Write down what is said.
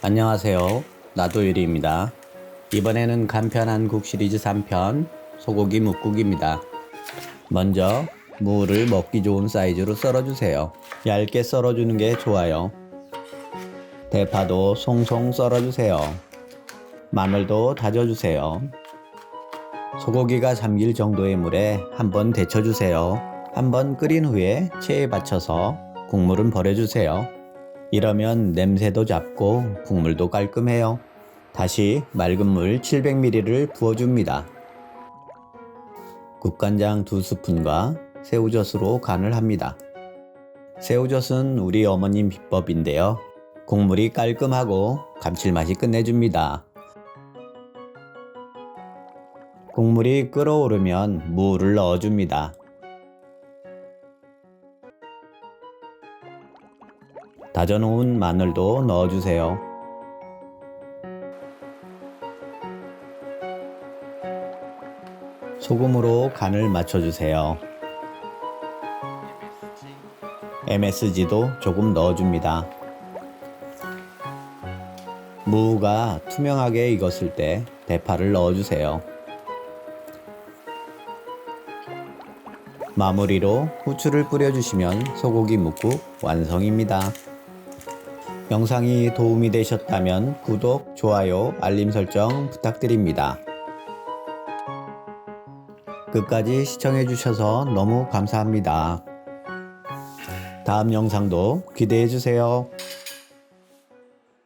안녕하세요. 나도유리입니다. 이번에는 간편한 국 시리즈 3편 소고기 묵국입니다. 먼저 무를 먹기 좋은 사이즈로 썰어주세요. 얇게 썰어주는 게 좋아요. 대파도 송송 썰어주세요. 마늘도 다져주세요. 소고기가 잠길 정도의 물에 한번 데쳐주세요. 한번 끓인 후에 체에 받쳐서 국물은 버려주세요. 이러면 냄새도 잡고 국물도 깔끔해요. 다시 맑은 물 700ml를 부어줍니다. 국간장 2스푼과 새우젓으로 간을 합니다. 새우젓은 우리 어머님 비법인데요. 국물이 깔끔하고 감칠맛이 끝내줍니다. 국물이 끓어오르면 무를 넣어줍니다. 다져놓은 마늘도 넣어주세요. 소금으로 간을 맞춰주세요. MSG도 조금 넣어줍니다. 무가 투명하게 익었을 때 대파를 넣어주세요. 마무리로 후추를 뿌려주시면 소고기 묵국 완성입니다. 영상이 도움이 되셨다면 구독, 좋아요, 알림 설정 부탁드립니다. 끝까지 시청해주셔서 너무 감사합니다. 다음 영상도 기대해주세요.